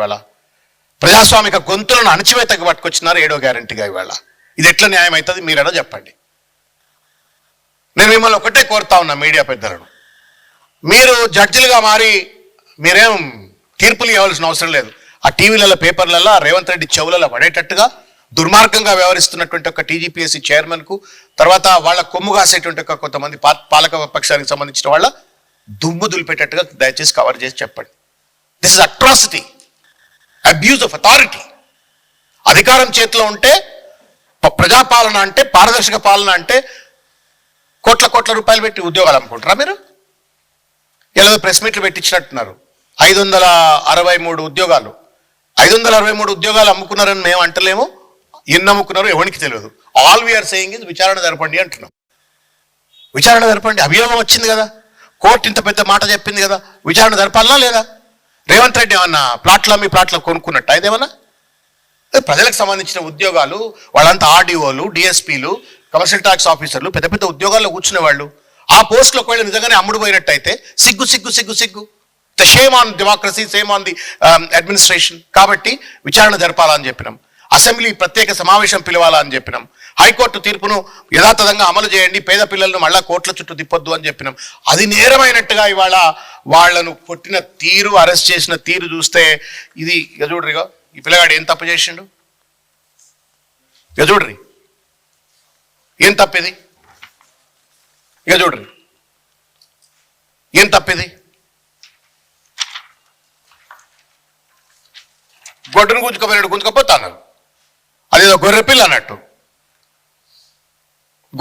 ఇవాళ ప్రజాస్వామిక గొంతులను అణచివేతకు పట్టుకొచ్చినారు ఏడో గ్యారంటీగా ఇవాళ. ఇది ఎట్లా న్యాయం అవుతుంది? మీరేడో చెప్పండి. నేను మిమ్మల్ని ఒకటే కోరుతా ఉన్నా మీడియా పెద్దలను. మీరు జడ్జిలుగా మారి మీరేం తీర్పులు ఇవ్వాల్సిన అవసరం లేదు. ఆ టీవీలలో పేపర్లలో రేవంత్ రెడ్డి చెవులలో పడేటట్టుగా దుర్మార్గంగా వ్యవహరిస్తున్నటువంటి ఒక టీజీపీఎస్సీ చైర్మన్కు తర్వాత వాళ్ళ కొమ్ము కాసేటువంటి ఒక కొంతమంది పాలక పక్షానికి సంబంధించిన వాళ్ళ దుమ్ము దులిపేటట్టుగా దయచేసి కవర్ చేసి చెప్పండి. This is atrocity abuse of authority. అధికారం చేతిలో ఉంటే ప్రజాపాలన అంటే పారదర్శక పాలన అంటే కోట్ల కోట్ల రూపాయలు పెట్టి ఉద్యోగాలు అమ్ముకుంటారా మీరు? ఇలా ప్రెస్ మీట్లు పెట్టించినట్టున్నారు. ఐదు వందల అరవై మూడు ఉద్యోగాలు. ఐదు వందల అరవై మూడు ఉద్యోగాలు అమ్ముకున్నారని మేము అంటలేము. ఎన్ని అమ్ముకున్నారో ఎవరికి తెలియదు. ఆల్ వీఆర్ సేయింగ్ ఇస్ విచారణ జరపండి అంటున్నాం. విచారణ జరపండి. అభియోగం వచ్చింది కదా. కోర్టు ఇంత పెద్ద మాట చెప్పింది కదా. విచారణ జరపాలనా లేదా? రేవంత్ రెడ్డి ఏమన్నా ప్లాట్లు అమ్మి ప్లాట్లు కొనుక్కున్నట్టు ఇదేమన్నా? ప్రజలకు సంబంధించిన ఉద్యోగాలు వాళ్ళంతా ఆర్డీఓలు డిఎస్పీలు కమర్షియల్ ట్యాక్స్ ఆఫీసర్లు పెద్ద పెద్ద ఉద్యోగాల్లో కూర్చునే వాళ్ళు. ఆ పోస్టులో ఒకవేళ నిజంగానే అమ్ముడు పోయినట్టయితే సిగ్గు సిగ్గు సిగ్గు సిగ్గు. The shame on democracy shame on the administration. కాబట్టి విచారణ జరపాలని చెప్పినాం. అసెంబ్లీ ప్రత్యేక సమావేశం పిలవాలా అని చెప్పినాం. హైకోర్టు తీర్పును యథాతథంగా అమలు చేయండి పేద పిల్లలను మళ్ళా కోట్ల చుట్టూ తిప్పొద్దు అని చెప్పినాం. అది నేరమైనట్టుగా ఇవాళ వాళ్ళను కొట్టిన తీరు అరెస్ట్ చేసిన తీరు చూస్తే ఇది ఇక ఈ పిల్లగాడు ఏం తప్పు చేసిండు? ఇక ఏం తప్పిది ఇక ఏం తప్పిది గొడ్డును గుంజుకపోయినాడు గుంజుకపోతా అన్నారు. అదేదో గొర్రెపిల్ల అన్నట్టు.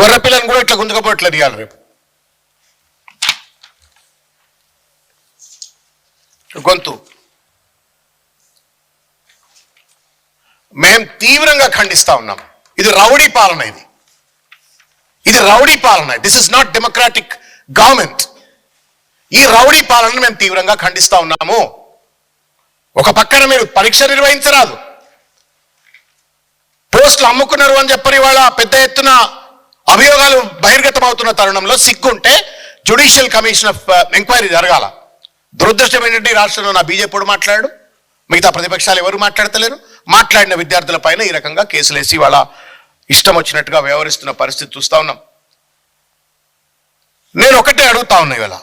గొర్రెపిల్లని కూడా ఇట్లా గుంజుకపోవట్లేదు ఇవాళ రేపు. గొంతు. మేం తీవ్రంగా ఖండిస్తా ఉన్నాం. ఇది రౌడీ పాలన ఇది. ఇది రౌడీ పాలన. This is not democratic government ఈ రౌడీ పాలనను మేము తీవ్రంగా ఖండిస్తా ఉన్నాము. ఒక పక్కన మీరు పరీక్ష నిర్వహించరాదు. పోస్టులు అమ్ముకున్నారు అని చెప్పని వాళ్ళ పెద్ద ఎత్తున అభియోగాలు బహిర్గతం అవుతున్న తరుణంలో సిగ్గుంటే జ్యుడిషియల్ కమిషన్ ఆఫ్ ఎంక్వైరీ జరగాల. దురదృష్టం ఏంటంటే రాష్ట్రంలో నా బీజేపీ మాట్లాడు మిగతా ప్రతిపక్షాలు ఎవరు మాట్లాడతలేరు. మాట్లాడిన విద్యార్థుల పైన ఈ రకంగా కేసులు వేసి వాళ్ళ ఇష్టం వచ్చినట్టుగా వ్యవహరిస్తున్న పరిస్థితి చూస్తా ఉన్నాం. నేను ఒకటే అడుగుతా ఉన్నా ఇవాళ.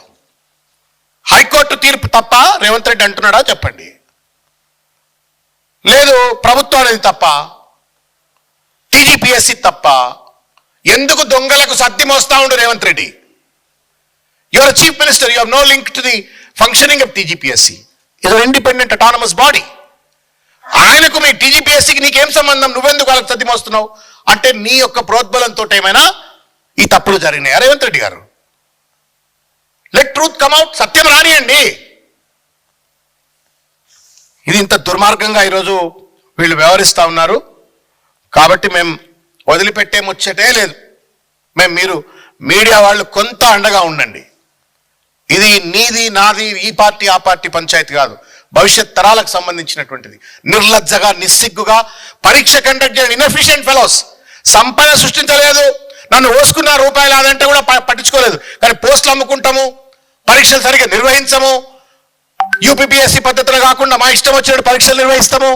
హైకోర్టు తీర్పు తప్ప రేవంత్ రెడ్డి అంటున్నాడా చెప్పండి. లేదు ప్రభుత్వం అనేది తప్ప టీడీపీఎస్సీ తప్ప ఎందుకు దొంగలకు సర్ది మోస్తా ఉండు Revanth Reddy? Your chief minister you no link to the functioning of TGPSC ఇది ఇండిపెండెంట్ అటానమస్ బాడీ ఆయనకు మీ టీజీపీఎస్సీకి నీకేం సంబంధం? నువ్వెందుకు వాళ్ళకి సర్ది మోస్తున్నావు అంటే నీ యొక్క ప్రోద్బలంతో ఏమైనా ఈ తప్పులు జరిగినాయి Revanth Reddy garu? Let truth come out సత్యం రానియండి. ఇది ఇంత దుర్మార్గంగా ఈరోజు వీళ్ళు వ్యవహరిస్తా ఉన్నారు. కాబట్టి మేము వదిలిపెట్టే ముచ్చటే లేదు. మేము మీరు మీడియా వాళ్ళు కొంత అండగా ఉండండి. ఇది నీది నాది ఈ పార్టీ ఆ పార్టీ పంచాయతీ కాదు. భవిష్యత్ తరాలకు సంబంధించినటువంటిది. నిర్లజ్జగా నిస్సిగ్గుగా పరీక్ష కండక్ట్ చేయడం ఇన్ఎఫిషియెంట్ ఫెలోస్ సంపద సృష్టించలేదు. నన్ను ఓసుకున్న రూపాయలు అదంటే కూడా పట్టించుకోలేదు. కానీ పోస్టులు అమ్ముకుంటాము పరీక్షలు సరిగ్గా నిర్వహించము. యూపీపీఎస్సీ పద్ధతిలో కాకుండా మా ఇష్టం వచ్చినట్టు పరీక్షలు నిర్వహిస్తాము.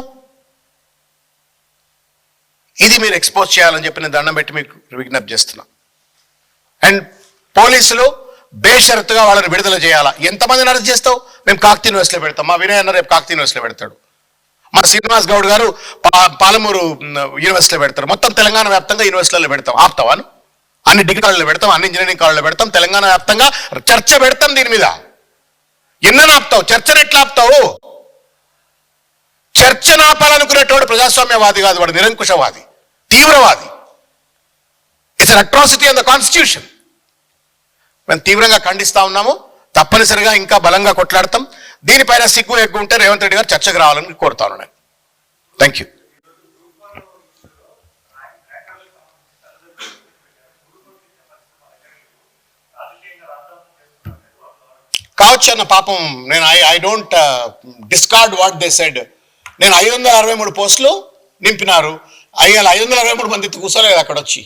ఇది మీరు ఎక్స్పోజ్ చేయాలని చెప్పి నేను దండం పెట్టి మీకు విజ్ఞప్తి చేస్తున్నా. అండ్ పోలీసులు బేషరతుగా వాళ్ళని విడుదల చేయాలా? ఎంతమందిని అరెస్ట్ చేస్తావు? మేము కాక్తి యూనివర్సిటీలో పెడతాం. మా వినయ్ అన్న రేపు కాక్తి యూనివర్సిటీలో పెడతాడు. మా శ్రీనివాస్ గౌడ్ గారు పా- పాలమూరు యూనివర్సిటీలో పెడతారు. మొత్తం తెలంగాణ వ్యాప్తంగా యూనివర్సిటీలలో పెడతాం. ఆపుతావాను అన్ని డిగ్రీ కాలేజ్లో పెడతాం అన్ని ఇంజనీరింగ్ కాలేజ్లో పెడతాం. తెలంగాణ వ్యాప్తంగా చర్చ పెడతాం దీని మీద. ఎన్నని ఆపుతావు? చర్చను ఎట్లా ఆపుతావు? చర్చ ఆపాలనుకునేటోడు ప్రజాస్వామ్యవాది కాదు వాడు నిరంకుశవాది. తీవ్రవాది. It's an atrocity on the constitution మేము తీవ్రంగా ఖండిస్తా ఉన్నాము తప్పనిసరిగా ఇంకా బలంగా కొట్లాడతాం. దీనిపైన సిగ్గు ఎగ్గు ఉంటే రేవంత్ రెడ్డి గారు చర్చకు రావాలని కోరుతాను నేను థ్యాంక్ యూ కావచ్చు అన్న పాపం నేను I I don't discard what they said నేను ఐదు వందల అరవై మూడు పోస్టులు నింపినారు. అయ్యాల ఐదు వందల అరవై మూడు మంది కూర్చోలేదు అక్కడ వచ్చి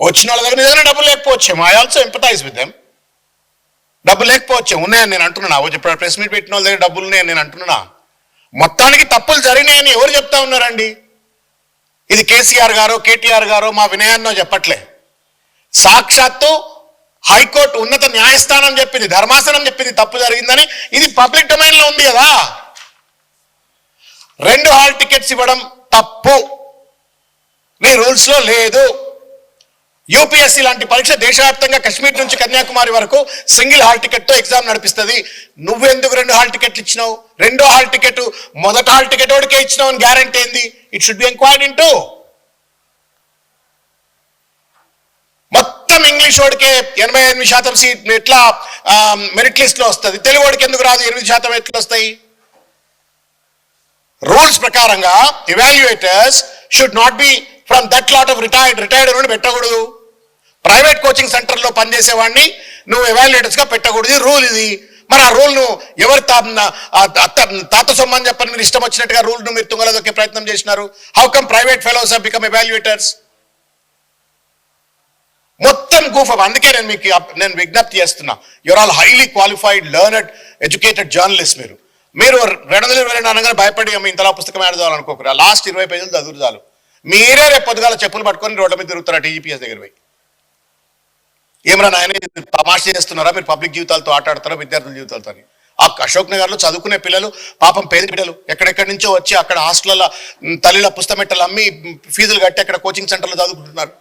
వచ్చిన వాళ్ళ దగ్గర నిజంగా డబ్బులు లేకపోవచ్చేమో I also empathise with them డబ్బులు లేకపోవచ్చు. ఉన్నాయని నేను అంటున్నా ఓ చెప్పాడు ప్రెస్ మీట్ పెట్టిన వాళ్ళ దగ్గర డబ్బులు ఉన్నాయని నేను అంటున్నా మొత్తానికి తప్పులు జరిగినాయని ఎవరు చెప్తా ఉన్నారండి? ఇది కేసీఆర్ గారో కేటీఆర్ గారో మా వినయాన్నో చెప్పట్లే. సాక్షాత్తు హైకోర్టు ఉన్నత న్యాయస్థానం చెప్పింది ధర్మాసనం చెప్పింది తప్పు జరిగిందని ఇది పబ్లిక్ డొమైన్లో ఉంది కదా. రెండు హాల్ టికెట్స్ ఇవ్వడం తప్పు. మీ రూల్స్లో లేదు. యూపీఎస్సీ లాంటి పరీక్ష దేశవ్యాప్తంగా కశ్మీర్ నుంచి కన్యాకుమారి వరకు సింగిల్ హాల్ టికెట్తో ఎగ్జామ్ నడిపిస్తుంది. నువ్వెందుకు రెండు హాల్ టికెట్లు ఇచ్చినావు? రెండో హాల్ టికెట్ మొదట హాల్ టికెట్ వాడికే ఇచ్చినావు అని గ్యారంటీ ఏంది? It should be enquired in మొత్తం ఇంగ్లీష్ వాడికే ఎనభై ఎనిమిది శాతం సీట్ ఎట్లా మెరిట్ లిస్ట్లో వస్తుంది? తెలుగు వాడికి ఎందుకు రాదు? ఎనిమిది శాతం ఎట్లా వస్తాయి? రూల్స్ ప్రకారంగా evaluators should not be from that lot of retired retired నుండి పెట్టకూడదు. ప్రైవేట్ కోచింగ్ సెంటర్లో పనిచేసే వాడిని నువ్వు evaluators గా పెట్టకూడదు. రూల్ ఇది. మరి ఆ రూల్ను ఎవరు తాత సొమ్మని చెప్పని మీరు ఇష్టం వచ్చినట్టుగా రూల్ను మీరు తుంగలదొక్కే ప్రయత్నం చేసినారు. How come private fellows have become evaluators మొత్తం గూఫ్ అందుకే నేను మీకు నేను విజ్ఞప్తి చేస్తున్నా. You're all highly qualified learned educated journalist మీరు. మీరు రెండు వందల ఇరవై రెండు అనగానే భయపడి "అమ్మ, ఇంతలా పుస్తకం ఆడదాం లాస్ట్ ఇరవై పేజీలు చదువు చాలు. మీరే రేపు పొద్దుగాల చెప్పులు పట్టుకొని రోడ్ల మీద తిరుగుతారు టీజీపీఎస్ దగ్గర పోయి? ఏమరా నాయన తమాష చేస్తున్నారా? మీరు పబ్లిక్ జీవితాలతో ఆటాడుతారా విద్యార్థుల జీవితాలతో అని ఆ అశోక్ నగర్లో చదువుకునే పిల్లలు పాపం పేద పిల్లలు ఎక్కడెక్కడి నుంచో వచ్చి అక్కడ హాస్టల్లో తల్లిల పుస్తమెట్టలు అమ్మి ఫీజులు కట్టి అక్కడ కోచింగ్ సెంటర్లో చదువుకుంటున్నారు.